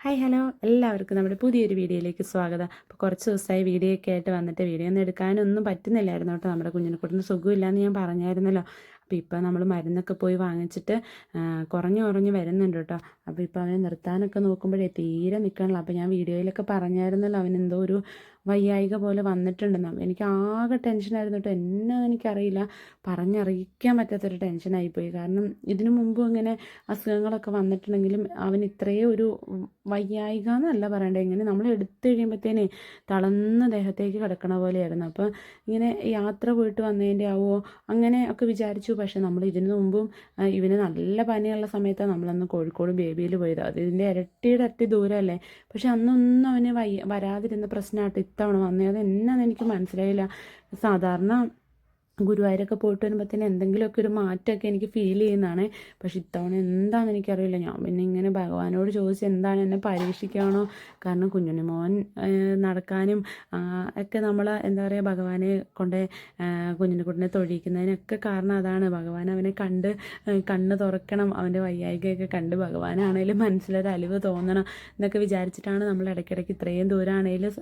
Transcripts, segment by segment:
Hi hello എല്ലാവർക്കും നമ്മുടെ പുതിയൊരു വീഡിയോയിലേക്ക് സ്വാഗതം. അപ്പോൾ കുറച്ച് ദിവസമായി വീഡിയോ ഒക്കെ ആയിട്ട് വന്നിട്ട് വീഡിയോ ഒന്നും എടുക്കാനൊന്നും പറ്റുന്നില്ലായിരുന്നു കേട്ടോ. നമ്മുടെ കുഞ്ഞിനെ കുഞ്ഞിനെക്കുട്ടിന് സുഖമില്ലാന്ന് ഞാൻ പറഞ്ഞായിരുന്നല്ലോ. അപ്പോൾ ഇപ്പോൾ നമ്മൾ മരുന്നൊക്കെ പോയി വാങ്ങിച്ചിട്ട് കുറഞ്ഞു കുറഞ്ഞ് വരുന്നുണ്ട് കേട്ടോ. അപ്പോൾ ഇപ്പോൾ അവനെ നിർത്താനൊക്കെ നോക്കുമ്പോഴേ തീരെ നിൽക്കണല്ലോ അപ്പോൾ ഞാൻ വീഡിയോയിലൊക്കെ പറഞ്ഞായിരുന്നല്ലോ അവനെന്തോ ഒരു വയ്യായിക പോലെ വന്നിട്ടുണ്ടെന്നാണ് എനിക്ക് ആകെ ടെൻഷനായിരുന്നു കേട്ടോ എന്നാ എനിക്കറിയില്ല. പറഞ്ഞറിയിക്കാൻ പറ്റാത്തൊരു ടെൻഷനായിപ്പോയി കാരണം ഇതിനു മുമ്പും ഇങ്ങനെ അസുഖങ്ങളൊക്കെ വന്നിട്ടുണ്ടെങ്കിലും അവൻ ഇത്രയും ഒരു വയ്യായിക എന്നല്ല പറയണ്ടേ. ഇങ്ങനെ നമ്മൾ എടുത്തു കഴിയുമ്പോഴത്തേനെ തളർന്ന ദേഹത്തേക്ക് കിടക്കണ പോലെയായിരുന്നു. അപ്പോൾ ഇങ്ങനെ യാത്ര പോയിട്ട് വന്നതിന്റെ ആവോ അങ്ങനെ ഒക്കെ വിചാരിച്ചു. പക്ഷേ നമ്മൾ ഇതിനു മുമ്പും ഇവന് നല്ല പനിയുള്ള സമയത്താണ് നമ്മളന്ന് കോഴിക്കോട് ബേബിയിൽ പോയത്. അത് ഇതിന്റെ ഇരട്ടിയുടെ ഇരട്ടി ദൂരമല്ലേ. പക്ഷെ അന്നൊന്നും അവന് വയ്യ വരാതിരുന്ന പ്രശ്നമായിട്ട് ഇത്തവണ വന്നത് എന്നാന്ന് എനിക്ക് മനസ്സിലായില്ല. സാധാരണ ഗുരുവായൂരൊക്കെ പോയിട്ട് വരുമ്പോഴത്തേന് എന്തെങ്കിലുമൊക്കെ ഒരു മാറ്റമൊക്കെ എനിക്ക് ഫീൽ ചെയ്യുന്നതാണ്. പക്ഷെ ഇത്തവണ എന്താണെന്ന് എനിക്കറിയില്ല. ഞാൻ പിന്നെ ഇങ്ങനെ ഭഗവാനോട് ചോദിച്ച് എന്താണ് എന്നെ പരീക്ഷിക്കുകയാണോ കാരണം കുഞ്ഞുണ്ണി മോൻ നടക്കാനും ഒക്കെ നമ്മൾ എന്താ പറയുക ഭഗവാനെ കൊണ്ട് കുഞ്ഞിനെക്കുട്ടിനെ തൊഴിയിക്കുന്നതിനൊക്കെ കാരണം അതാണ്. ഭഗവാൻ അവനെ കണ്ട് കണ്ണ് തുറക്കണം. അവന്റെ വയ്യായികയൊക്കെ കണ്ട് ഭഗവാനാണേലും മനസ്സിലൊരു അലിവ് തോന്നണം എന്നൊക്കെ വിചാരിച്ചിട്ടാണ് നമ്മൾ ഇടയ്ക്കിടയ്ക്ക് ഇത്രയും ദൂരമാണേലും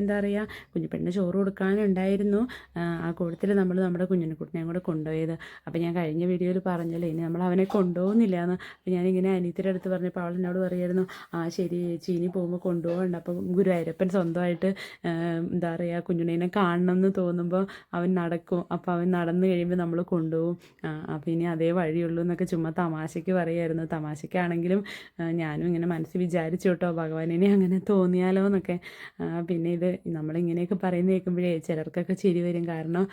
എന്താ പറയുക കുഞ്ഞിപ്പെണ്ണിന് ചോറ് കൊടുക്കാനുണ്ടായിരുന്നു. ആ കൂട്ടത്തിൽ നമ്മൾ നമ്മുടെ കുഞ്ഞിനെക്കുട്ടിനെയും കൂടെ കൊണ്ടുപോയത്. അപ്പോൾ ഞാൻ കഴിഞ്ഞ വീഡിയോയിൽ പറഞ്ഞല്ലോ ഇനി നമ്മൾ അവനെ കൊണ്ടുപോകുന്നില്ല എന്ന് അപ്പോൾ ഞാനിങ്ങനെ അനിയത്തിന്റെ അടുത്ത് പറഞ്ഞപ്പോൾ അവൾ എന്നോട് പറയായിരുന്നു ആ ശരി ചേച്ചി ഇനി പോകുമ്പോൾ കൊണ്ടുപോകണ്ട. ഗുരു ഗുരുവായൂരപ്പൻ സ്വന്തമായിട്ട് എന്താ പറയുക കുഞ്ഞുണ്ണീനെ കാണണം എന്ന് തോന്നുമ്പോൾ അവൻ നടക്കും. അപ്പോൾ അവൻ നടന്നു കഴിയുമ്പോൾ നമ്മൾ കൊണ്ടുപോകും. അപ്പോൾ ഇനി അതേ വഴിയുള്ളൂ എന്നൊക്കെ ചുമ്മാ തമാശയ്ക്ക് പറയായിരുന്നു. തമാശയ്ക്കാണെങ്കിലും ഞാനും ഇങ്ങനെ മനസ്സിൽ വിചാരിച്ചു കേട്ടോ ഭഗവാനിനെ അങ്ങനെ തോന്നിയാലോ എന്നൊക്കെ. പിന്നെ ഇത് നമ്മളിങ്ങനെയൊക്കെ പറയുന്ന കേൾക്കുമ്പോഴേ ചിലർക്കൊക്കെ ചിരി വരും. കാരണം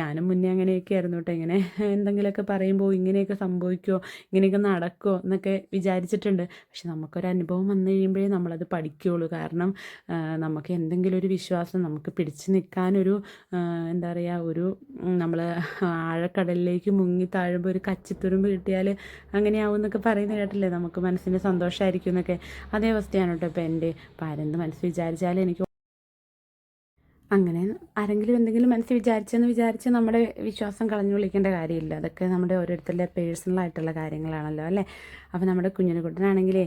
ഞാൻ ഞാനും മുന്നേ അങ്ങനെയൊക്കെ ആയിരുന്നു കേട്ടോ ഇങ്ങനെ എന്തെങ്കിലുമൊക്കെ പറയുമ്പോൾ ഇങ്ങനെയൊക്കെ സംഭവിക്കുമോ ഇങ്ങനെയൊക്കെ നടക്കുമോ എന്നൊക്കെ വിചാരിച്ചിട്ടുണ്ട്. പക്ഷെ നമുക്കൊരു അനുഭവം വന്നു കഴിയുമ്പോഴേ നമ്മളത് പഠിക്കുകയുള്ളൂ കാരണം നമുക്ക് എന്തെങ്കിലും ഒരു വിശ്വാസം നമുക്ക് പിടിച്ചു നിൽക്കാനൊരു എന്താ പറയുക ഒരു നമ്മൾ ആഴക്കടലിലേക്ക് മുങ്ങി താഴുമ്പോൾ ഒരു കച്ചിത്തുരുമ്പ് കിട്ടിയാൽ അങ്ങനെയാവും എന്നൊക്കെ പറയുന്ന കേട്ടില്ലേ? നമുക്ക് മനസ്സിന് സന്തോഷമായിരിക്കും എന്നൊക്കെ. അതേ അവസ്ഥയാണ് കേട്ടോ ഇപ്പോൾ എന്റെ. ആരെന്ത് മനസ്സ് വിചാരിച്ചാലും എനിക്ക് അങ്ങനെ ആരെങ്കിലും എന്തെങ്കിലും മനസ്സിൽ വിചാരിച്ചെന്ന് വിചാരിച്ച് നമ്മുടെ വിശ്വാസം കളഞ്ഞു വിളിക്കേണ്ട കാര്യമില്ല. അതൊക്കെ നമ്മുടെ ഓരോരുത്തരുടെ പേഴ്സണൽ ആയിട്ടുള്ള കാര്യങ്ങളാണല്ലോ അല്ലേ? അപ്പോൾ നമ്മുടെ കുഞ്ഞിനെ കുട്ടനാണെങ്കിലേ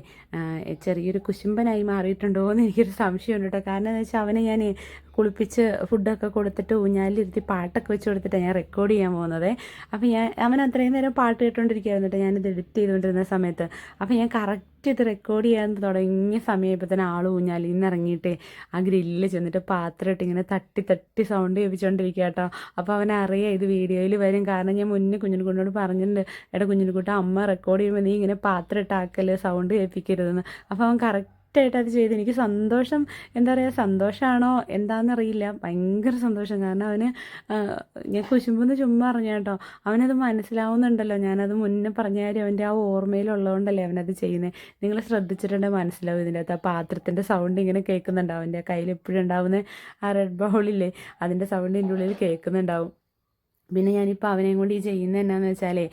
ചെറിയൊരു കുശുമ്പനായി മാറിയിട്ടുണ്ടോ എന്ന് എനിക്കൊരു സംശയമുണ്ട് കേട്ടോ കാരണം എന്ന് വെച്ചാൽ അവനെ ഞാൻ കുളിപ്പിച്ച് ഫുഡൊക്കെ കൊടുത്തിട്ട് ഊഞ്ഞാലിരുത്തി പാട്ടൊക്കെ വെച്ച് കൊടുത്തിട്ടാണ് ഞാൻ റെക്കോർഡ് ചെയ്യാൻ പോകുന്നത്. അപ്പോൾ ഞാൻ അവൻ അത്രയും നേരം പാട്ട് കേട്ടോണ്ടിരിക്കുകയായിരുന്നു കേട്ടോ. ഞാനിത് എഡിറ്റ് ചെയ്തുകൊണ്ടിരുന്ന സമയത്ത്. അപ്പോൾ ഞാൻ കറക്റ്റ് ഇത് റെക്കോർഡ് ചെയ്യാൻ തുടങ്ങിയ സമയപ്പോൾ തന്നെ ആൾ ഊഞ്ഞാലിൽ നിന്ന് ഇറങ്ങിയിട്ട് ആ ഗ്രില്ലിൽ ചെന്നിട്ട് പാത്രം ഇട്ട് ഇങ്ങനെ തട്ടി തട്ടി സൗണ്ട് കേൾപ്പിച്ചുകൊണ്ടിരിക്കുക കേട്ടോ. അപ്പോൾ അവനറിയാം ഇത് വീഡിയോയിൽ വരും. കാരണം ഞാൻ മുന്നേ കുഞ്ഞിനെക്കുട്ടിനോട് പറഞ്ഞിട്ടുണ്ട് എടാ കുഞ്ഞിനെക്കുട്ടി അമ്മ റെക്കോർഡ് ചെയ്യുമ്പോൾ നീ ഇങ്ങനെ പാത്രം ഇട്ടാക്കൽ സൗണ്ട് കേൾപ്പിക്കരുതെന്ന്. അപ്പോൾ അവൻ കറക്റ്റ് കറക്റ്റായിട്ട് അത് ചെയ്ത് എനിക്ക് സന്തോഷം എന്താ പറയുക സന്തോഷമാണോ എന്താണെന്നറിയില്ല ഭയങ്കര സന്തോഷം. കാരണം അവന് ഞാൻ കുശുമ്പെന്ന് ചുമ്മാ അറിഞ്ഞ കേട്ടോ. അവനത് മനസ്സിലാവുന്നുണ്ടല്ലോ. ഞാനത് മുന്നേ പറഞ്ഞ കാര്യം അവന്റെ ആ ഓർമ്മയിലുള്ളതുകൊണ്ടല്ലേ അവനത് ചെയ്യുന്നത് നിങ്ങൾ ശ്രദ്ധിച്ചിട്ടുണ്ട് മനസ്സിലാവും ഇതിന്റെ അകത്ത്. ആ പാത്രത്തിന്റെ സൗണ്ട് ഇങ്ങനെ കേൾക്കുന്നുണ്ടാവും. എന്റെ കയ്യിൽ എപ്പോഴും ഉണ്ടാവുന്ന ആ റെഡ് ബൗളില്ലേ അതിന്റെ സൗണ്ട് എന്റെ ഉള്ളിൽ കേൾക്കുന്നുണ്ടാവും. പിന്നെ ഞാനിപ്പോൾ അവനെയും കൊണ്ട് ഈ ചെയ്യുന്നത് എന്നാന്ന് വെച്ചാലേ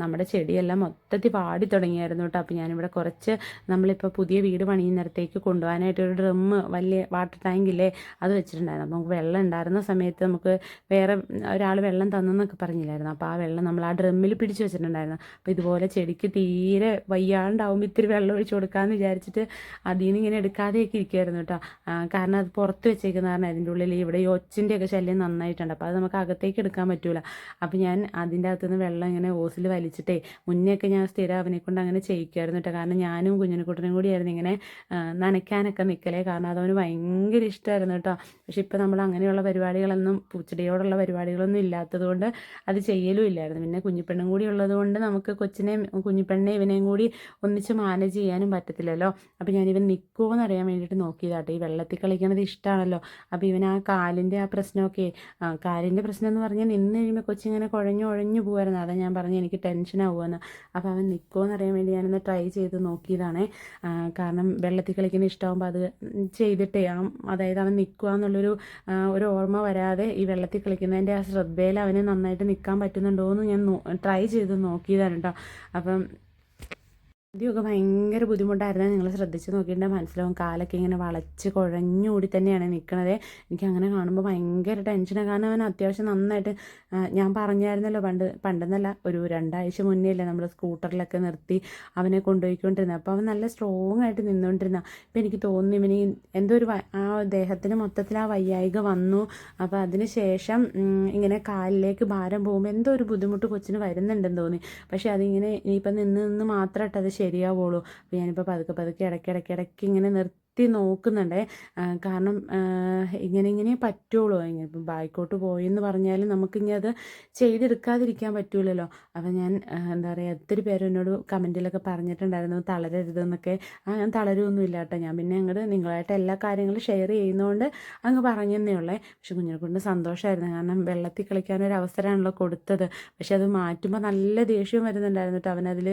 നമ്മുടെ ചെടിയെല്ലാം മൊത്തത്തിൽ പാടി തുടങ്ങിയായിരുന്നു കേട്ടോ അപ്പോൾ ഞാനിവിടെ കുറച്ച് നമ്മളിപ്പോൾ പുതിയ വീട് പണിയുന്നിടത്തേക്ക് കൊണ്ടുപോകാനായിട്ട് ഒരു ഡ്രമ്മ് വലിയ വാട്ടർ ടാങ്കില്ലേ അത് വെച്ചിട്ടുണ്ടായിരുന്നു. അപ്പോൾ നമുക്ക് വെള്ളം ഉണ്ടായിരുന്ന സമയത്ത് നമുക്ക് വേറെ ഒരാൾ വെള്ളം തന്നെന്നൊക്കെ പറഞ്ഞില്ലായിരുന്നു. അപ്പോൾ ആ വെള്ളം നമ്മൾ ആ ഡ്രമ്മിൽ പിടിച്ച് വെച്ചിട്ടുണ്ടായിരുന്നു. അപ്പോൾ ഇതുപോലെ ചെടിക്ക് തീരെ വയ്യാണ്ടാവുമ്പോൾ ഇത്തിരി വെള്ളം ഒഴിച്ച് കൊടുക്കാമെന്ന് വിചാരിച്ചിട്ട് അതിൽ നിന്ന് ഇങ്ങനെ എടുക്കാതെയൊക്കെ ഇരിക്കുമായിരുന്നു കേട്ടോ കാരണം അത് പുറത്ത് വെച്ചേക്കുന്ന കാരണം അതിന്റെ ഉള്ളിൽ ഇവിടെ ഈ ഒച്ചിന്റെയൊക്കെ ശല്യം നന്നായിട്ടുണ്ട്. അപ്പോൾ അത് നമുക്ക് അകത്തേക്ക് എടുക്കാൻ പറ്റും. പറ്റൂല. അപ്പം ഞാൻ അതിന്റെ അകത്തുനിന്ന് വെള്ളം ഇങ്ങനെ ഓസിൽ വലിച്ചിട്ടേ മുന്നെയൊക്കെ ഞാൻ സ്ഥിരം അവനെ കൊണ്ട് അങ്ങനെ ചെയ്യിക്കുമായിരുന്നു കേട്ടോ കാരണം ഞാനും കുഞ്ഞിനെക്കുട്ടനും കൂടിയായിരുന്നു ഇങ്ങനെ നനയ്ക്കാനൊക്കെ നിൽക്കലേ കാരണം അതവന് ഭയങ്കര ഇഷ്ടമായിരുന്നു കേട്ടോ പക്ഷെ ഇപ്പം നമ്മൾ അങ്ങനെയുള്ള പരിപാടികളൊന്നും പൂച്ചെടിയോടുള്ള പരിപാടികളൊന്നും ഇല്ലാത്തതുകൊണ്ട് അത് ചെയ്യലും ഇല്ലായിരുന്നു. പിന്നെ കുഞ്ഞിപ്പെണ്ണും കൂടി ഉള്ളതുകൊണ്ട് നമുക്ക് കൊച്ചിനെയും കുഞ്ഞിപ്പെണ്ണെ ഇവനെയും കൂടി ഒന്നിച്ച് മാനേജ് ചെയ്യാനും പറ്റത്തില്ലല്ലോ. അപ്പോൾ ഞാനിവൻ നിൽക്കുമോ എന്നറിയാൻ വേണ്ടിയിട്ട് നോക്കിയതാട്ടെ ഈ വെള്ളത്തിൽ കളിക്കണത് ഇഷ്ടമാണല്ലോ അപ്പോൾ ഇവൻ ആ കാലിന്റെ ആ പ്രശ്നമൊക്കെ കാലിന്റെ പ്രശ്നം എന്ന് പറഞ്ഞാൽ നിന്ന് കഴിയുമ്പോൾ കൊച്ചിങ്ങനെ കുഴഞ്ഞു കുഴഞ്ഞു പോകുമായിരുന്നു അതാ ഞാൻ പറഞ്ഞു എനിക്ക് ടെൻഷനാവുമെന്ന് അപ്പോൾ അവൻ നിൽക്കുമോ അറിയാൻ വേണ്ടി ഞാനൊന്ന് ട്രൈ ചെയ്ത് നോക്കിയതാണേ. കാരണം വെള്ളത്തിൽ കളിക്കുന്ന ഇഷ്ടമാകുമ്പോൾ അത് ചെയ്തിട്ടേ ആ അതായത് അവൻ നിൽക്കുക എന്നുള്ളൊരു ഒരു ഓർമ്മ വരാതെ ഈ വെള്ളത്തിൽ കളിക്കുന്നതിന്റെ ആ ശ്രദ്ധയിൽ അവന് നന്നായിട്ട് നിൽക്കാൻ പറ്റുന്നുണ്ടോ എന്ന് ഞാൻ ട്രൈ ചെയ്ത് നോക്കിയതാണ് കേട്ടോ അപ്പം ആദ്യമൊക്കെ ഭയങ്കര ബുദ്ധിമുട്ടായിരുന്നു. നിങ്ങൾ ശ്രദ്ധിച്ച് നോക്കിയിട്ടുണ്ടെങ്കിൽ മനസ്സിലാവും കാലൊക്കെ ഇങ്ങനെ വളച്ച് കുഴഞ്ഞുകൂടി തന്നെയാണ് നിൽക്കുന്നത് എനിക്ക് അങ്ങനെ കാണുമ്പോൾ ഭയങ്കര ടെൻഷനാണ് കാരണം അവൻ അത്യാവശ്യം നന്നായിട്ട് ഞാൻ പറഞ്ഞായിരുന്നല്ലോ പണ്ട് പണ്ടെന്നല്ല ഒരു രണ്ടാഴ്ച മുന്നേ അല്ലേ നമ്മൾ സ്കൂട്ടറിലൊക്കെ നിർത്തി അവനെ കൊണ്ടുപോയിക്കൊണ്ടിരുന്നത് അപ്പോൾ അവൻ നല്ല സ്ട്രോങ് ആയിട്ട് നിന്നുകൊണ്ടിരുന്ന അപ്പോൾ എനിക്ക് തോന്നുന്നു ഇവന് എന്തോ ഒരു ആ ദേഹത്തിന് മൊത്തത്തിൽ ആ വയ്യായിക വന്നു. അപ്പോൾ അതിന് ശേഷം ഇങ്ങനെ കാലിലേക്ക് ഭാരം പോകുമ്പോൾ എന്തോ ഒരു ബുദ്ധിമുട്ട് കൊച്ചിന് വരുന്നുണ്ടെന്ന് തോന്നി. പക്ഷേ അതിങ്ങനെ ഇനിയിപ്പം നിന്ന് നിന്ന് മാത്രമായിട്ട് അത് ശരിയാവുള്ളൂ. അപ്പോൾ ഞാനിപ്പോൾ പതുക്കെ പതുക്കെ ഇടയ്ക്ക് ഇടയ്ക്ക് ഇടയ്ക്ക് ഇങ്ങനെ നിർത്തി നോക്കുന്നുണ്ടേ. നോക്കുന്നുണ്ട് കാരണം ഇങ്ങനെ ഇങ്ങനെ പറ്റുള്ളൂ. ഇങ്ങനെ ഇപ്പം ബായിക്കോട്ട് പോയി എന്ന് പറഞ്ഞാലും നമുക്കിങ്ങനെ അത് ചെയ്തെടുക്കാതിരിക്കാൻ പറ്റൂലല്ലോ. അപ്പം ഞാൻ എന്താ പറയുക ഒത്തിരി പേര് എന്നോട് കമന്റിലൊക്കെ പറഞ്ഞിട്ടുണ്ടായിരുന്നു തളരരുതെന്നൊക്കെ. ഞാൻ തളരുമൊന്നുമില്ല കേട്ടോ. ഞാൻ പിന്നെ അങ്ങോട്ട് നിങ്ങളായിട്ട് എല്ലാ കാര്യങ്ങളും ഷെയർ ചെയ്യുന്നതുകൊണ്ട് അങ്ങ് പറഞ്ഞതന്നേ ഉള്ളേ. പക്ഷെ കുഞ്ഞിനെ കൊണ്ട് സന്തോഷമായിരുന്നു കാരണം വെള്ളത്തിൽ കളിക്കാനൊരു അവസരമാണല്ലോ കൊടുത്തത്. പക്ഷെ അത് മാറ്റുമ്പോൾ നല്ല ദേഷ്യം വരുന്നുണ്ടായിരുന്നു കേട്ടോ. അവനതിൽ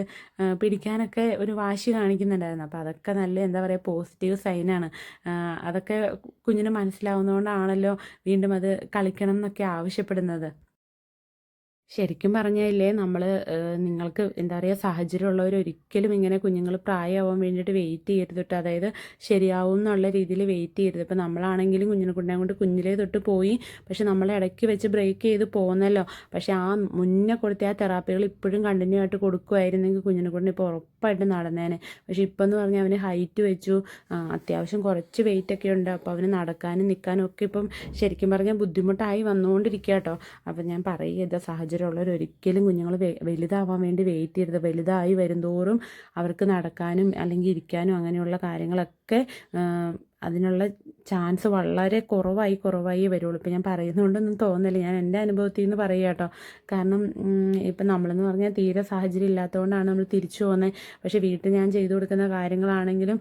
പിടിക്കാനൊക്കെ ഒരു വാശി കാണിക്കുന്നുണ്ടായിരുന്നു. അപ്പോൾ അതൊക്കെ നല്ല എന്താ പറയുക പോസിറ്റീവ് സൈനാണ് അതൊക്കെ കുഞ്ഞിന് മനസ്സിലാവുന്നതുകൊണ്ടാണല്ലോ വീണ്ടും അത് കളിക്കണം എന്നൊക്കെ ആവശ്യപ്പെടുന്നത്. ശരിക്കും പറഞ്ഞാലേ നമ്മൾ നിങ്ങൾക്ക് എന്താ പറയുക സാഹചര്യമുള്ളവർ ഒരിക്കലും ഇങ്ങനെ കുഞ്ഞുങ്ങൾ പ്രായമാവാൻ വേണ്ടിയിട്ട് വെയിറ്റ് ചെയ്യരുത് കേട്ടോ അതായത് ശരിയാവും എന്നുള്ള രീതിയിൽ വെയിറ്റ് ചെയ്യരുത്. ഇപ്പോൾ നമ്മളാണെങ്കിലും കുഞ്ഞിനെ കൊണ്ടേ കൊണ്ട് കുഞ്ഞിലേ തൊട്ട് പോയി. പക്ഷെ നമ്മളെ ഇടയ്ക്ക് വെച്ച് ബ്രേക്ക് ചെയ്ത് പോകുന്നല്ലോ പക്ഷെ ആ മുന്നേ കൊടുത്ത ആ തെറാപ്പികൾ ഇപ്പോഴും കണ്ടിന്യൂ ആയിട്ട് കൊടുക്കുമായിരുന്നെങ്കിൽ കുഞ്ഞിനെ കൊണ്ട് ഇപ്പോൾ ഉറപ്പായിട്ട് നടന്നേനെ. പക്ഷെ ഇപ്പം എന്ന് പറഞ്ഞാൽ അവന് ഹൈറ്റ് വെച്ചു. അത്യാവശ്യം കുറച്ച് വെയിറ്റ് ഒക്കെ ഉണ്ട്. അപ്പോൾ അവന് നടക്കാനും നിൽക്കാനും ഒക്കെ ഇപ്പം ശരിക്കും പറഞ്ഞാൽ ബുദ്ധിമുട്ടായി വന്നുകൊണ്ടിരിക്കുക കേട്ടോ അപ്പം ഞാൻ പറയുക സാഹചര്യമുള്ളവർ ഒരിക്കലും കുഞ്ഞുങ്ങൾ വലുതാവാൻ വേണ്ടി വെയിറ്റ് ചെയ്യരുത്. വലുതായി വരുന്തോറും അവർക്ക് നടക്കാനും അല്ലെങ്കിൽ ഇരിക്കാനും അങ്ങനെയുള്ള കാര്യങ്ങളൊക്കെ അതിനുള്ള ചാൻസ് വളരെ കുറവായി കുറവായി വരുള്ളൂ. ഇപ്പം ഞാൻ പറയുന്നതുകൊണ്ടൊന്നും തോന്നില്ല ഞാൻ എന്റെ അനുഭവത്തിൽ നിന്ന് പറയുക കേട്ടോ. കാരണം ഇപ്പം നമ്മളെന്ന് പറഞ്ഞാൽ തീരെ സാഹചര്യം ഇല്ലാത്തതുകൊണ്ടാണ് നമ്മൾ തിരിച്ചു പോകുന്നത് പക്ഷേ വീട്ടിൽ ഞാൻ ചെയ്തു കൊടുക്കുന്ന കാര്യങ്ങളാണെങ്കിലും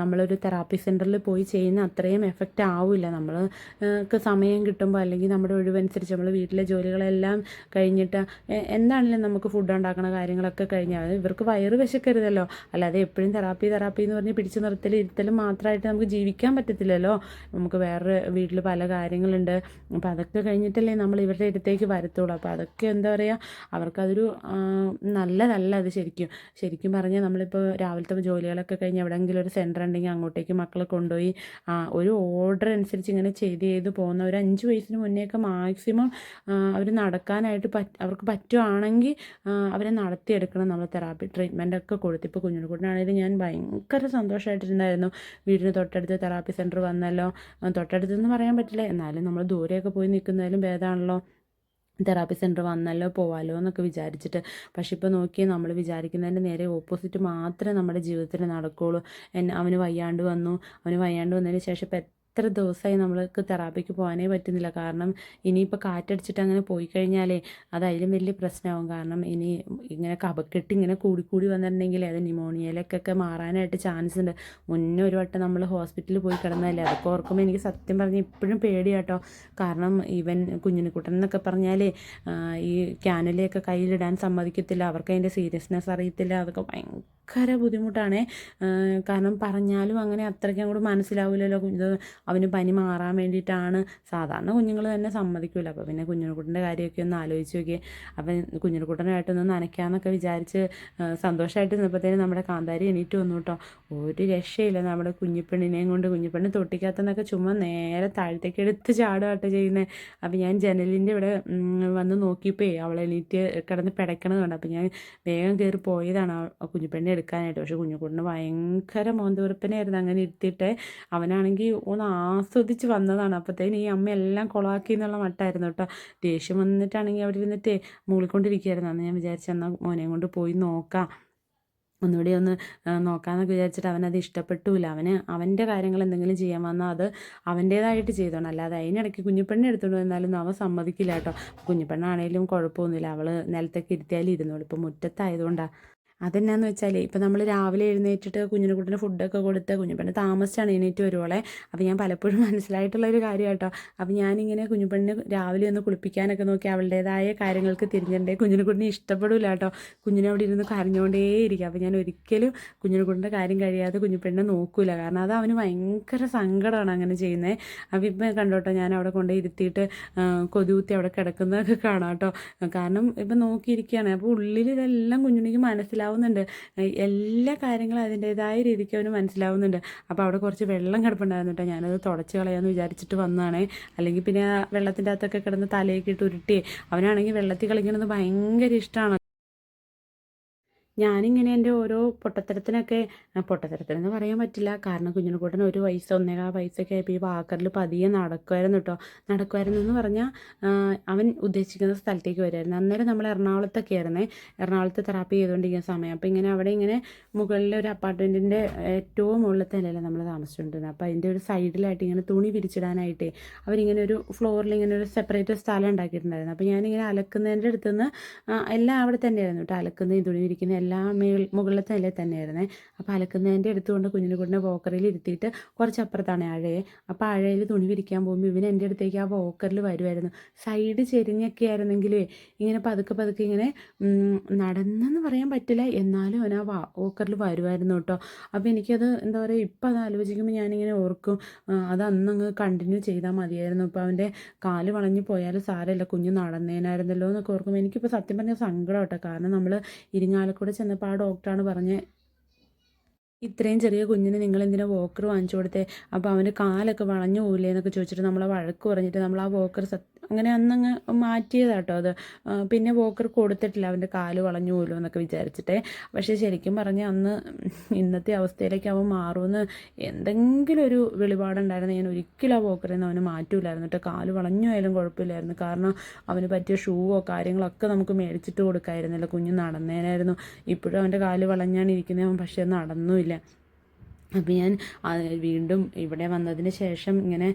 നമ്മളൊരു തെറാപ്പി സെന്ററിൽ പോയി ചെയ്യുന്ന അത്രയും എഫക്റ്റ് ആവില്ല. നമ്മൾക്ക് സമയം കിട്ടുമ്പോൾ അല്ലെങ്കിൽ നമ്മുടെ ഒഴിവനുസരിച്ച് നമ്മൾ വീട്ടിലെ ജോലികളെല്ലാം കഴിഞ്ഞിട്ട് എന്താണെങ്കിലും നമുക്ക് ഫുഡ് ഉണ്ടാക്കുന്ന കാര്യങ്ങളൊക്കെ കഴിഞ്ഞാൽ ഇവർക്ക് വയറ് വിശക്കരുതല്ലോ. അല്ലാതെ എപ്പോഴും തെറാപ്പി തെറാപ്പി എന്ന് പറഞ്ഞ് പിടിച്ചു നിർത്തൽ ഇരുത്തലും മാത്രമായിട്ട് നമുക്ക് ജീവിക്കാൻ പറ്റത്തില്ലല്ലോ. നമുക്ക് വേറെ വീട്ടിൽ പല കാര്യങ്ങളുണ്ട്. അപ്പോൾ അതൊക്കെ കഴിഞ്ഞിട്ടല്ലേ നമ്മൾ ഇവരുടെ അടുത്തേക്ക് വരത്തുള്ളൂ. അപ്പോൾ അതൊക്കെ എന്താ പറയുക അവർക്കതൊരു നല്ലതല്ല അത് ശരിക്കും. ശരിക്കും പറഞ്ഞാൽ നമ്മളിപ്പോൾ രാവിലത്തെ ജോലികളൊക്കെ കഴിഞ്ഞ് എവിടെയെങ്കിലും ഒരു സെന്റർ ഉണ്ടെങ്കിൽ അങ്ങോട്ടേക്ക് മക്കളെ കൊണ്ടുപോയി ഒരു ഓർഡർ അനുസരിച്ച് ഇങ്ങനെ ചെയ്ത് ചെയ്ത് പോകുന്ന ഒരു അഞ്ച് വയസ്സിന് മുന്നേയൊക്കെ മാക്സിമം അവർ നടക്കാനായിട്ട് പറ്റ അവർക്ക് പറ്റുവാണെങ്കിൽ അവരെ നടത്തിയെടുക്കണം നമ്മൾ തെറാപ്പി ട്രീറ്റ്മെന്റ് ഒക്കെ കൊടുത്ത്. ഇപ്പോൾ കുഞ്ഞുണ്ണിക്കുട്ടനാണെങ്കിലും ഞാൻ ഭയങ്കര സന്തോഷമായിട്ടിരുന്നായിരുന്നു വീടിന് തൊട്ടടുത്ത് തെറാപ്പി സെന്റർ വന്നല്ലോ ആ, തൊട്ടടുത്തെന്ന് പറയാൻ പറ്റില്ല. എന്നാലും നമ്മൾ ദൂരെയൊക്കെ പോയി നിൽക്കുന്നതിലും ഭേദമാണല്ലോ. തെറാപ്പി സെന്റർ വന്നല്ലോ പോവാലോ എന്നൊക്കെ വിചാരിച്ചിട്ട്. പക്ഷെ ഇപ്പോൾ നോക്കി നമ്മൾ വിചാരിക്കുന്നതിന്റെ നേരെ ഓപ്പോസിറ്റ് മാത്രമേ നമ്മുടെ ജീവിതത്തിൽ നടക്കുകയുള്ളൂ. എന്നെ അവന് വയ്യാണ്ട് വന്നു. അവന് വയ്യാണ്ട് വന്നതിന് ശേഷം ഇപ്പം എത്ര ദിവസമായി നമ്മൾക്ക് തെറാപ്പിക്ക് പോകാനേ പറ്റുന്നില്ല. കാരണം ഇനിയിപ്പോൾ കാറ്റടിച്ചിട്ട് അങ്ങനെ പോയി കഴിഞ്ഞാലേ അത് അതിലും വലിയ പ്രശ്നമാകും കാരണം ഇനി ഇങ്ങനെ കബക്കെട്ട് ഇങ്ങനെ കൂടിക്കൂടി വന്നിട്ടുണ്ടെങ്കിൽ അത് ന്യൂമോണിയയിലേക്കൊക്കെ മാറാനായിട്ട് ചാൻസ് ഉണ്ട്. മുന്നേ ഒരു വട്ടം നമ്മൾ ഹോസ്പിറ്റലിൽ പോയി കിടന്നതല്ലേ? അതൊക്കെ ഓർക്കുമ്പോൾ എനിക്ക് സത്യം പറഞ്ഞാൽ ഇപ്പോഴും പേടിയാട്ടോ. കാരണം ഇവൻ കുഞ്ഞിനിക്കുട്ടൻ എന്നൊക്കെ പറഞ്ഞാലേ ആ, ഈ ക്യാനലയൊക്കെ കയ്യിലിടാൻ സമ്മതിക്കത്തില്ല. അവർക്ക് അതിന്റെ സീരിയസ്നെസ് അറിയത്തില്ല. അതൊക്കെ ഭയങ്കര ബുദ്ധിമുട്ടാണേ. ബുദ്ധിമുട്ടാണ് കാരണം പറഞ്ഞാലും അങ്ങനെ അത്രയ്ക്ക് അങ്ങോട്ട് മനസ്സിലാവില്ലല്ലോ ഇത് അവന് പനി മാറാൻ വേണ്ടിയിട്ടാണ്. സാധാരണ കുഞ്ഞുങ്ങൾ തന്നെ സമ്മതിക്കില്ല അപ്പോൾ പിന്നെ കുഞ്ഞിനുകുട്ടന്റെ കാര്യമൊക്കെ ഒന്ന് ആലോചിച്ച് നോക്കിയേ. അപ്പം കുഞ്ഞിനുകുട്ടനായിട്ടൊന്ന് നനയ്ക്കാമെന്നൊക്കെ വിചാരിച്ച് സന്തോഷമായിട്ട് നിന്നപ്പോഴത്തേനും നമ്മുടെ കാന്താരി എണീറ്റ് വന്നു കേട്ടോ. ഒരു രക്ഷയില്ല നമ്മുടെ കുഞ്ഞിപ്പെണ്ണിനെയും കൊണ്ട്. കുഞ്ഞിപ്പെണ്ണ് തൊട്ടിക്കകത്തുനിന്നൊക്കെ ചുമ്മാ നേരെ താഴത്തേക്ക് എടുത്ത് ചാടുകട്ടെ ചെയ്യുന്നത് അപ്പം ഞാൻ ജനലിന്റെ ഇവിടെ വന്ന് നോക്കിയപ്പോൾ അവളെ എണീറ്റ് കിടന്ന് പിടയ്ക്കണത് കണ്ടു അപ്പം ഞാൻ വേഗം കയറി പോയതാണ് കുഞ്ഞിപ്പെണ്ണെ എടുക്കാനായിട്ട്. പക്ഷെ കുഞ്ഞുകുട്ടിന് ഭയങ്കര മോന്തവെറുപ്പനായിരുന്നു. അങ്ങനെ ഇരുത്തിയിട്ട് അവനാണെങ്കിൽ ഒന്ന് ആസ്വദിച്ച് വന്നതാണ്. അപ്പോഴത്തേന് ഈ അമ്മ എല്ലാം കൊളാക്കി എന്നുള്ള മട്ടായിരുന്നു കേട്ടോ. ദേഷ്യം വന്നിട്ടാണെങ്കിൽ അവിടെ ഇരുന്നിട്ട് മൂളിക്കൊണ്ടിരിക്കുകയായിരുന്നു. അന്ന് ഞാൻ വിചാരിച്ചു എന്നാൽ മോനെയും കൊണ്ട് പോയി നോക്കാം. ഒന്നുകൂടി ഒന്ന് നോക്കാമെന്നൊക്കെ വിചാരിച്ചിട്ട് അവനത് ഇഷ്ടപ്പെട്ടില്ല. അവന് അവന്റെ കാര്യങ്ങൾ എന്തെങ്കിലും ചെയ്യാൻ വന്നാൽ അത് അവന്റേതായിട്ട് ചെയ്തോണം. അല്ലാതെ അതിനിടയ്ക്ക് കുഞ്ഞിപ്പെണ്ണെ എടുത്തുകൊണ്ട് വന്നാലും അവൻ സമ്മതിക്കില്ല കേട്ടോ. കുഞ്ഞിപ്പെണ്ണാണേലും കുഴപ്പമൊന്നുമില്ല. അവൾ നിലത്തൊക്കെ ഇരുത്തിയാലും ഇരുന്നോളൂ. ഇപ്പം മുറ്റത്തായതുകൊണ്ടാണ് അതെന്നാന്ന് വെച്ചാൽ ഇപ്പം നമ്മൾ രാവിലെ എഴുന്നേറ്റിട്ട് കുഞ്ഞിനെ കുട്ടിന് ഫുഡൊക്കെ കൊടുത്ത് കുഞ്ഞുപെണ്ണ് താമസിച്ചാണ് എഴുന്നേറ്റ് വരുവോളെ. അപ്പോൾ ഞാൻ പലപ്പോഴും മനസ്സിലായിട്ടുള്ള ഒരു കാര്യം കേട്ടോ അപ്പോൾ ഞാനിങ്ങനെ കുഞ്ഞുപെണ്ണിനെ രാവിലെ ഒന്ന് കുളിപ്പിക്കാനൊക്കെ നോക്കി അവളുടേതായ കാര്യങ്ങൾക്ക് തിരിഞ്ഞിട്ടുണ്ടെങ്കിൽ കുഞ്ഞിനെ കുട്ടിനെ ഇഷ്ടപ്പെടില്ല കേട്ടോ കുഞ്ഞിനെ അവിടെ ഇരുന്ന് കരഞ്ഞുകൊണ്ടേ ഇരിക്കും. അപ്പോൾ ഞാൻ ഒരിക്കലും കുഞ്ഞിനെ കുട്ടിന്റെ കാര്യം കഴിയാതെ കുഞ്ഞുപെണ്ണിനെ നോക്കൂല. കാരണം അത് അവന് ഭയങ്കര സങ്കടമാണ് അങ്ങനെ ചെയ്യുന്നത് അപ്പോൾ ഇപ്പം കണ്ടോട്ടോ ഞാൻ അവിടെ കൊണ്ട് ഇരുത്തിയിട്ട് കൊതുകുത്തി അവിടെ കിടക്കുന്നതൊക്കെ കാണാം കേട്ടോ കാരണം ഇപ്പം നോക്കിയിരിക്കുകയാണ് അപ്പോൾ ഉള്ളിൽ ഇതെല്ലാം കുഞ്ഞുണിക്ക് മനസ്സിലാവും മനസ്സിലാവുന്നുണ്ട്. എല്ലാ കാര്യങ്ങളും അതിന്റേതായ രീതിക്ക് അവന് മനസ്സിലാവുന്നുണ്ട്. അപ്പോൾ അവിടെ കുറച്ച് വെള്ളം കിടപ്പുണ്ടായിരുന്നു കേട്ടോ. ഞാനത് തുടച്ച് കളയാമെന്ന് വിചാരിച്ചിട്ട് വന്നതാണേ. അല്ലെങ്കിൽ പിന്നെ വെള്ളത്തിന്റെ അകത്തൊക്കെ കിടന്ന് തലയൊക്കെ ഇട്ട് ഉരുട്ടി. അവനാണെങ്കിൽ വെള്ളത്തിൽ കളിക്കണത് ഭയങ്കര ഇഷ്ടമാണ്. ഞാനിങ്ങനെ എന്റെ ഓരോ പൊട്ടത്തരത്തിനൊക്കെ പൊട്ടത്തരത്തിനെന്ന് പറയാൻ പറ്റില്ല. കാരണം കുഞ്ഞിനെക്കൂട്ടൻ ഒരു വയസ്സ് ഒന്നേകാ വയസ്സൊക്കെ ആയപ്പോൾ ഈ വാക്കറിൽ പതിയെ നടക്കുമായിരുന്നു കേട്ടോ നടക്കുമായിരുന്നു എന്ന് പറഞ്ഞാൽ അവൻ ഉദ്ദേശിക്കുന്ന സ്ഥലത്തേക്ക് വരുമായിരുന്നു അന്നേരം നമ്മൾ എറണാകുളത്തൊക്കെ ആയിരുന്നു. എറണാകുളത്ത് തെറാപ്പി ചെയ്തുകൊണ്ടിരിക്കുന്ന സമയം. അപ്പോൾ ഇങ്ങനെ അവിടെ ഇങ്ങനെ മുകളിൽ ഒരു അപ്പാർട്ട്മെന്റിന്റെ ഏറ്റവും മുകളിലത്തെ തന്നെയല്ലേ നമ്മൾ താമസിച്ചുകൊണ്ടിരുന്നത് അപ്പോൾ അതിന്റെ ഒരു സൈഡിലായിട്ട് ഇങ്ങനെ തുണി വിരിച്ചിടാനായിട്ട് അവരിങ്ങനെ ഒരു ഫ്ലോറിൽ ഇങ്ങനെ ഒരു സെപ്പറേറ്റ് സ്ഥലം ഉണ്ടാക്കിയിട്ടുണ്ടായിരുന്നു. അപ്പോൾ ഞാനിങ്ങനെ അലക്കുന്നതിന്റെ അടുത്തുനിന്ന് എല്ലാം അവിടെ തന്നെയായിരുന്നു കേട്ടോ അലക്കുന്നതും തുണി വിരിക്കുന്ന എല്ലാം മേൽ മുകളിലത്തെ നിലയിൽ തന്നെയായിരുന്നേ. അപ്പോൾ അലക്കുന്നതിന്റെ എടുത്തുകൊണ്ട് കുഞ്ഞിനെ കുട്ടിനെ വോക്കറിൽ ഇരുത്തിയിട്ട് കുറച്ച് അപ്പുറത്താണ് അഴയെ അപ്പോൾ അഴയിൽ തുണി വിരിക്കാൻ പോകുമ്പോൾ ഇവൻ എന്റെ അടുത്തേക്ക് ആ വോക്കറിൽ വരുമായിരുന്നു സൈഡ് ചെരിഞ്ഞൊക്കെ ആയിരുന്നെങ്കിലേ ഇങ്ങനെ പതുക്കെ പതുക്കെ ഇങ്ങനെ നടന്നെന്ന് പറയാൻ പറ്റില്ല. എന്നാലും അവൻ ആ വോക്കറിൽ വരുമായിരുന്നു കേട്ടോ. അപ്പോൾ എനിക്കത് എന്താ പറയുക ഇപ്പം അത് ആലോചിക്കുമ്പോൾ ഞാനിങ്ങനെ ഓർക്കും അത് അന്നങ്ങ് കണ്ടിന്യൂ ചെയ്താൽ മതിയായിരുന്നു. ഇപ്പോൾ അവന്റെ കാൽ വളഞ്ഞു പോയാലും സാരമില്ല കുഞ്ഞ് നടന്നേനായിരുന്നല്ലോ എന്നൊക്കെ ഓർക്കുമ്പോൾ എനിക്കിപ്പോൾ സത്യം പറഞ്ഞാൽ സങ്കടം കേട്ടോ. കാരണം നമ്മൾ ഇരിങ്ങാലക്കുട ചെന്നപ്പോൾ ആ ഡോക്ടറാണ് പറഞ്ഞത് ഇത്രയും ചെറിയ കുഞ്ഞിന് നിങ്ങൾ എന്തിനാ വോക്കർ വാങ്ങിച്ചു കൊടുത്തേ? അപ്പോൾ അവന്റെ കാലൊക്കെ വളഞ്ഞു പോകില്ലേ എന്നൊക്കെ ചോദിച്ചിട്ട് നമ്മളെ വഴക്ക് പറഞ്ഞിട്ട് നമ്മൾ ആ വോക്കർ അങ്ങനെ അന്നങ്ങ് മാറ്റിയതാട്ടോ അത്. പിന്നെ വോക്കർ കൊടുത്തിട്ടില്ല. അവന്റെ കാൽ വളഞ്ഞു പോലും എന്നൊക്കെ വിചാരിച്ചിട്ടേ. പക്ഷേ ശരിക്കും പറഞ്ഞാൽ അന്ന് ഇന്നത്തെ അവസ്ഥയിലേക്ക് അവൻ മാറുമെന്ന് എന്തെങ്കിലും ഒരു വെളിപാടുണ്ടായിരുന്നു. ഞാൻ ഒരിക്കലും ആ വോക്കറിൽ നിന്ന് അവന് മാറ്റൂലായിരുന്നു കേട്ടോ. കാൽ വളഞ്ഞു ആയാലും കുഴപ്പമില്ലായിരുന്നു. കാരണം അവന് പറ്റിയ ഷൂവോ കാര്യങ്ങളൊക്കെ നമുക്ക് മേടിച്ചിട്ട് കൊടുക്കായിരുന്നില്ല. കുഞ്ഞ് നടന്നേനായിരുന്നു. ഇപ്പോഴും അവന്റെ കാൽ വളഞ്ഞാണ് ഇരിക്കുന്നത്. അവൻ പക്ഷേ öyle. അപ്പം ഞാൻ വീണ്ടും ഇവിടെ വന്നതിന് ശേഷം ഇങ്ങനെ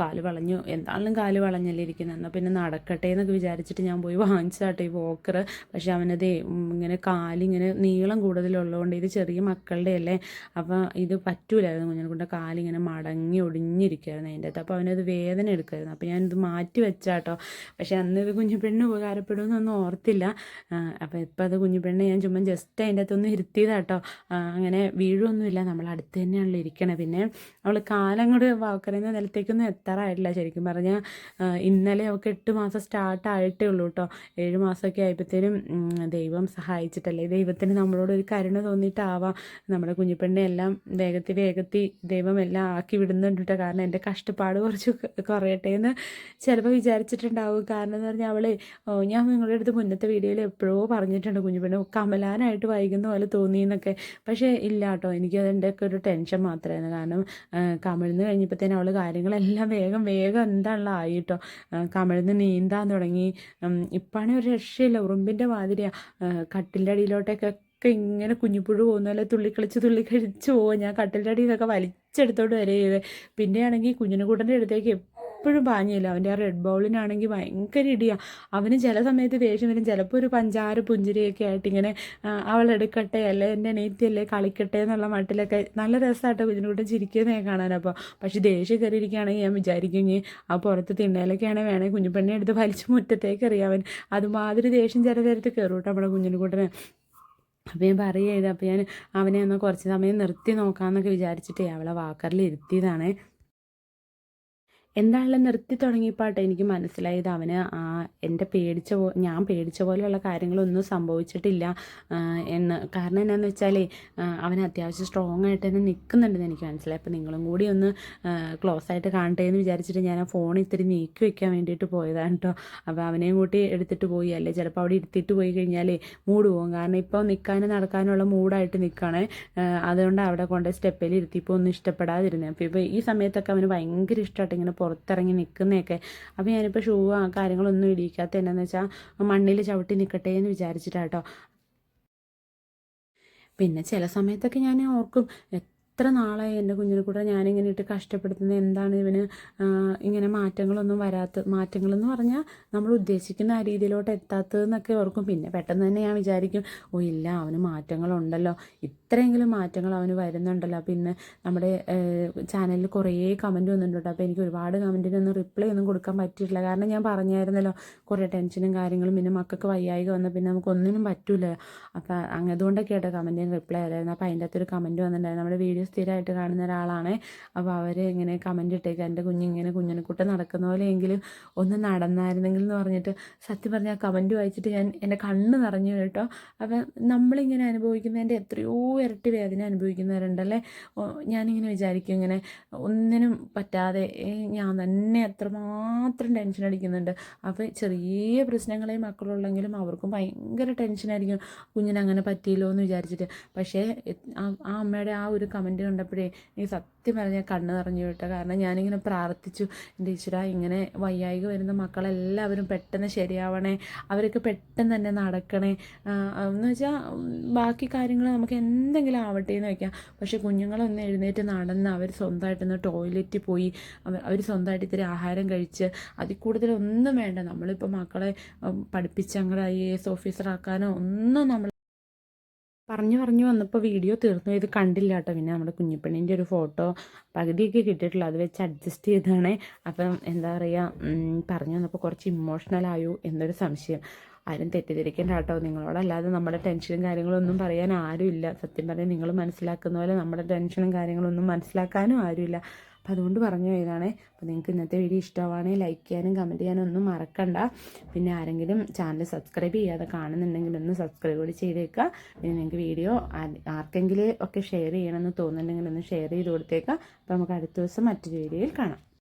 കാൽ വളഞ്ഞു. എന്താണെങ്കിലും കാൽ വളഞ്ഞല്ലേ ഇരിക്കുന്നത് എന്നാൽ പിന്നെ നടക്കട്ടെ എന്നൊക്കെ വിചാരിച്ചിട്ട് ഞാൻ പോയി വാങ്ങിച്ചാട്ടെ ഈ വോക്കർ പക്ഷെ അവനത് ഇങ്ങനെ കാലിങ്ങനെ നീളം കൂടുതലുള്ളതുകൊണ്ട് ഇത് ചെറിയ മക്കളുടെ അല്ലേ? അപ്പം ഇത് പറ്റൂലായിരുന്നു കുഞ്ഞിനെ കൊണ്ട് കാലിങ്ങനെ മടങ്ങി ഒടിഞ്ഞിരിക്കുമായിരുന്നു അതിന്റെ അകത്ത്. അപ്പോൾ അവനത് വേദന എടുക്കുമായിരുന്നു അപ്പോൾ ഞാനിത് മാറ്റി വെച്ചാട്ടോ. പക്ഷേ അന്ന് ഇത് കുഞ്ഞു പെണ്ണിന് ഉപകാരപ്പെടുമെന്നൊന്നും ഓർത്തില്ല. അപ്പോൾ ഇപ്പം അത് കുഞ്ഞു പെണ്ണിനെ ഞാൻ ചുമ്മാ ജസ്റ്റ് അതിന്റെ അകത്തൊന്ന് ഇരുത്തിയതാട്ടോ. അങ്ങനെ വീഴൊന്നുമില്ല നമ്മൾ അടുത്ത് തന്നെയാണല്ലോ ഇരിക്കണേ. പിന്നെ അവൾ കാലം കൂടെ വാക്കറിയുന്ന നിലത്തേക്കൊന്നും എത്താറായിട്ടില്ല ശരിക്കും പറഞ്ഞാൽ ഇന്നലെ അവൾക്ക് എട്ട് മാസം സ്റ്റാർട്ട് ആയിട്ടേ ഉള്ളൂ കേട്ടോ ഏഴ് മാസമൊക്കെ ആയപ്പോഴത്തേനും ദൈവം സഹായിച്ചിട്ടല്ലേ? ദൈവത്തിന് നമ്മളോട് ഒരു കരുണ തോന്നിയിട്ടാവാം. നമ്മുടെ കുഞ്ഞിപ്പെണ്ണെ എല്ലാം വേഗത്തിൽ വേഗത്തിൽ ദൈവം എല്ലാം ആക്കി വിടുന്നുണ്ട് കേട്ടോ കാരണം എന്റെ കഷ്ടപ്പാട് കുറച്ച് കുറയട്ടെ എന്ന് ചിലപ്പോൾ വിചാരിച്ചിട്ടുണ്ടാവും. കാരണം എന്ന് പറഞ്ഞാൽ അവളെ ഞാൻ നിങ്ങളുടെ അടുത്ത് മുന്നത്തെ വീഡിയോയിൽ എപ്പോഴോ പറഞ്ഞിട്ടുണ്ട് കുഞ്ഞുപെണ്ണ് കമലാനായിട്ട് വൈകുന്ന പോലെ തോന്നിയെന്നൊക്കെ. പക്ഷേ ഇല്ല കേട്ടോ എനിക്കതിന്റെയൊക്കെ ഒരു ടെൻഷൻ മാത്രമായിരുന്നു കാരണം കമിഴ്ന്ന് കഴിഞ്ഞപ്പോഴത്തേനും അവൾ കാര്യങ്ങളെല്ലാം വേഗം വേഗം എന്താണല്ലോ ആയിട്ടോ. കമിഴ്ന്ന് നീന്താൻ തുടങ്ങി. ഇപ്പാണെങ്കിൽ ഒരു രക്ഷയില്ല. ഉറുമ്പിന്റെ മാതിരിയാണ് കട്ടിന്റെ അടിയിലോട്ടൊക്കെ ഒക്കെ ഇങ്ങനെ കുഞ്ഞിപ്പുഴു പോകുന്ന പോലെ തുള്ളിക്കളിച്ച് തുള്ളിക്കളിച്ച് പോകും ഞാൻ അടിയിൽ നിന്നൊക്കെ വലിച്ചെടുത്തോണ്ട് വരെ ചെയ്ത്. പിന്നെയാണെങ്കിൽ കുഞ്ഞിനുകൂട്ടന്റെ അടുത്തേക്ക് എപ്പോഴും പാഞ്ഞില്ല? അവന്റെ ആ റെഡ് ബോളിനാണെങ്കിൽ ഭയങ്കര ഇടിയാണ് അവന് ചില സമയത്ത് ദേഷ്യം വരും. ചിലപ്പോൾ ഒരു പഞ്ചാറ് പുഞ്ചിരിയൊക്കെ ആയിട്ട് ഇങ്ങനെ അവൾ എടുക്കട്ടെ അല്ലെ എന്റെ അല്ലേ കളിക്കട്ടെ എന്നുള്ള മട്ടിലൊക്കെ നല്ല രസമായിട്ട് കുഞ്ഞിനൂട്ടം ചിരിക്കുന്നതൊക്കെ കാണാനപ്പോൾ പക്ഷേ ദേഷ്യം കയറിയിരിക്കുകയാണെങ്കിൽ ഞാൻ വിചാരിക്കും ഇനി ആ പുറത്ത് തിണ്ണയിലൊക്കെയാണ് വേണമെങ്കിൽ കുഞ്ഞുപെണ്ണി എടുത്ത് വലിച്ച് മുറ്റത്തേക്ക് അവൻ. അതുമാതിരി ദേഷ്യം ചില നേരത്ത് കയറൂട്ടോ നമ്മുടെ കുഞ്ഞിനുകൂട്ടനെ. അപ്പോൾ ഞാൻ പറയുക ചെയ്ത് അപ്പോൾ ഞാൻ അവനെ ഒന്ന് കുറച്ച് സമയം നിർത്തി നോക്കാമെന്നൊക്കെ വിചാരിച്ചിട്ടേ അവളെ വാക്കറിൽ ഇരുത്തിയതാണ്. എന്താണെങ്കിലും നിർത്തി തുടങ്ങിയപ്പോട്ടെ എനിക്ക് മനസ്സിലായത്. അവന് എന്റെ പേടിച്ച പോ ഞാൻ പേടിച്ച പോലെയുള്ള കാര്യങ്ങളൊന്നും സംഭവിച്ചിട്ടില്ല എന്ന്. കാരണം എന്നാന്ന് വെച്ചാലേ അവൻ അത്യാവശ്യം സ്ട്രോങ് ആയിട്ട് തന്നെ നിൽക്കുന്നുണ്ടെന്ന് എനിക്ക് മനസ്സിലായി. അപ്പോൾ നിങ്ങളും കൂടി ഒന്ന് ക്ലോസ് ആയിട്ട് കാണട്ടെ എന്ന് വിചാരിച്ചിട്ട് ഞാൻ ആ ഫോൺ ഇത്തിരി നീക്കി വെക്കാൻ വേണ്ടിയിട്ട് പോയതാണ് കേട്ടോ അപ്പോൾ അവനെയും കൂട്ടി എടുത്തിട്ട് പോയി. അല്ലേ ചിലപ്പോൾ അവിടെ ഇരുത്തിയിട്ട് പോയി കഴിഞ്ഞാലേ മൂഡ് പോകും കാരണം ഇപ്പോൾ നിൽക്കാനും നടക്കാനുള്ള മൂഡായിട്ട് നിൽക്കുകയാണ് അതുകൊണ്ട് അവിടെ കൊണ്ട് സ്റ്റെപ്പിൽ ഇരുത്തിയപ്പോൾ ഒന്നും ഇഷ്ടപ്പെടാതിരുന്നത് അപ്പോൾ ഇപ്പോൾ ഈ സമയത്തൊക്കെ അവന് ഭയങ്കര ഇഷ്ടമായിട്ട് ഇങ്ങനെ പുറത്തിറങ്ങി നിൽക്കുന്നതൊക്കെ അപ്പോൾ ഞാനിപ്പോൾ ഷൂ ആ കാര്യങ്ങളൊന്നും ഇടിക്കാത്ത എന്നാന്ന് വെച്ചാൽ മണ്ണിൽ ചവിട്ടി നിൽക്കട്ടെ എന്ന് വിചാരിച്ചിട്ടാട്ടോ പിന്നെ ചില സമയത്തൊക്കെ ഞാൻ ഓർക്കും എത്ര നാളായി എന്റെ കുഞ്ഞിനെ കൂടെ ഞാനിങ്ങനെ ഇട്ട് കഷ്ടപ്പെടുത്തുന്നത് എന്താണ് ഇവന് ഇങ്ങനെ മാറ്റങ്ങളൊന്നും വരാത്ത മാറ്റങ്ങളെന്ന് പറഞ്ഞാൽ നമ്മൾ ഉദ്ദേശിക്കുന്ന ആ രീതിയിലോട്ട് എത്താത്തതെന്നൊക്കെ ഓർക്കും. പിന്നെ പെട്ടെന്ന് തന്നെ ഞാൻ വിചാരിക്കും ഓ ഇല്ല അവന് മാറ്റങ്ങളുണ്ടല്ലോ. ഇത്രയെങ്കിലും മാറ്റങ്ങൾ അവന് വരുന്നുണ്ടല്ലോ. അപ്പോൾ ഇന്ന് നമ്മുടെ ചാനലിൽ കുറേ കമന്റ് വന്നിട്ടുണ്ട്. അപ്പോൾ എനിക്ക് ഒരുപാട് കമന്റിനൊന്നും റിപ്ലൈ ഒന്നും കൊടുക്കാൻ പറ്റിയിട്ടില്ല. കാരണം ഞാൻ പറഞ്ഞായിരുന്നല്ലോ കുറേ ടെൻഷനും കാര്യങ്ങളും പിന്നെ മക്കൾക്ക് വയ്യായിക വന്നാൽ പിന്നെ നമുക്ക് ഒന്നിനും പറ്റില്ല അപ്പോൾ അതുകൊണ്ടൊക്കെ ആയിട്ട് കമന്റിന് റിപ്ലൈ ആയിരുന്നു അപ്പോൾ അതിന്റെ അകത്തൊരു കമന്റ് വന്നിട്ടുണ്ടായിരുന്നു. നമ്മുടെ വീഡിയോ സ്ഥിരമായിട്ട് കാണുന്ന ഒരാളാണ്. അപ്പോൾ അവർ ഇങ്ങനെ കമന്റ് ഇട്ടേക്ക് എന്റെ കുഞ്ഞിങ്ങനെ കുഞ്ഞിനെക്കുട്ട നടക്കുന്ന പോലെയെങ്കിലും ഒന്ന് നടന്നായിരുന്നെങ്കിൽ എന്ന് പറഞ്ഞിട്ട് സത്യം പറഞ്ഞാൽ ആ കമന്റ് വായിച്ചിട്ട് ഞാൻ എന്റെ കണ്ണ് നിറഞ്ഞു കേട്ടോ. അപ്പം നമ്മളിങ്ങനെ അനുഭവിക്കുന്നതിന്റെ എത്രയോ ഇരട്ടി വേദന അനുഭവിക്കുന്നവരുണ്ടല്ലേ? ഞാനിങ്ങനെ വിചാരിക്കും ഇങ്ങനെ ഒന്നിനും പറ്റാതെ ഞാൻ തന്നെ എത്രമാത്രം ടെൻഷൻ അടിക്കുന്നുണ്ട്. അപ്പോൾ ചെറിയ പ്രശ്നങ്ങളെ മക്കളുള്ളെങ്കിലും അവർക്കും ഭയങ്കര ടെൻഷനായിരിക്കും കുഞ്ഞിനങ്ങനെ പറ്റിയില്ലോ എന്ന് വിചാരിച്ചിട്ട്. പക്ഷേ ആ അമ്മയുടെ ആ ഒരു കമന്റ് കണ്ടപ്പോഴേ എനിക്ക് സത്യം പറഞ്ഞാൽ കണ്ണ് നിറഞ്ഞു കേട്ടോ കാരണം ഞാനിങ്ങനെ പ്രാർത്ഥിച്ചു. എന്റെ ഈശ്വര ഇങ്ങനെ വയ്യായിക വരുന്ന മക്കളെല്ലാവരും പെട്ടെന്ന് ശരിയാവണേ. അവരൊക്കെ പെട്ടെന്ന് തന്നെ നടക്കണേ. എന്ന് വെച്ചാൽ ബാക്കി കാര്യങ്ങൾ നമുക്ക് എന്തെങ്കിലും ആവട്ടെ എന്ന് വയ്ക്കാം പക്ഷേ കുഞ്ഞുങ്ങളൊന്ന് എഴുന്നേറ്റ് നടന്ന് അവർ സ്വന്തമായിട്ടൊന്ന് ടോയ്ലറ്റിൽ പോയി അവർ സ്വന്തമായിട്ട് ഇത്തിരി ആഹാരം കഴിച്ച് അതിൽ കൂടുതലൊന്നും വേണ്ട. നമ്മളിപ്പോൾ മക്കളെ പഠിപ്പിച്ച് അങ്ങോട്ട് ഐ എ എസ് ഓഫീസറാക്കാനോ ഒന്നും നമ്മൾ പറഞ്ഞു പറഞ്ഞു വന്നപ്പോൾ വീഡിയോ തീർന്നു. ഇത് കണ്ടില്ല കേട്ടോ. പിന്നെ നമ്മുടെ കുഞ്ഞിപ്പെണ്ണിന്റെ ഒരു ഫോട്ടോ പകുതിയൊക്കെ കിട്ടിയിട്ടുള്ളൂ. അത് വെച്ച് അഡ്ജസ്റ്റ് ചെയ്താണ് അപ്പം എന്താ പറയുക പറഞ്ഞു വന്നപ്പോൾ കുറച്ച് ഇമോഷണൽ ആയു എന്നൊരു സംശയം. ആരും തെറ്റിദ്ധരിക്കേണ്ട കേട്ടോ. നിങ്ങളോടല്ലാതെ നമ്മുടെ ടെൻഷനും കാര്യങ്ങളൊന്നും പറയാൻ ആരുമില്ല. സത്യം പറഞ്ഞാൽ നിങ്ങൾ മനസ്സിലാക്കുന്ന പോലെ നമ്മുടെ ടെൻഷനും കാര്യങ്ങളൊന്നും മനസ്സിലാക്കാനും ആരുമില്ല. അപ്പം അതുകൊണ്ട് പറഞ്ഞു പോയതാണ്. അപ്പോൾ നിങ്ങൾക്ക് ഇന്നത്തെ വീഡിയോ ഇഷ്ടമാണെങ്കിൽ ലൈക്ക് ചെയ്യാനും കമന്റ് ചെയ്യാനും ഒന്നും മറക്കണ്ട. പിന്നെ ആരെങ്കിലും ചാനൽ സബ്സ്ക്രൈബ് ചെയ്യാതെ കാണുന്നുണ്ടെങ്കിൽ ഒന്ന് സബ്സ്ക്രൈബ് കൂടി ചെയ്തേക്കുക പിന്നെ നിങ്ങൾക്ക് വീഡിയോ ആർക്കെങ്കിലും ഒക്കെ ഷെയർ ചെയ്യണമെന്ന് തോന്നുന്നുണ്ടെങ്കിൽ ഒന്ന് ഷെയർ ചെയ്ത് കൊടുത്തേക്കുക. അപ്പോൾ നമുക്ക് അടുത്ത ദിവസം മറ്റൊരു വീഡിയോയിൽ കാണാം.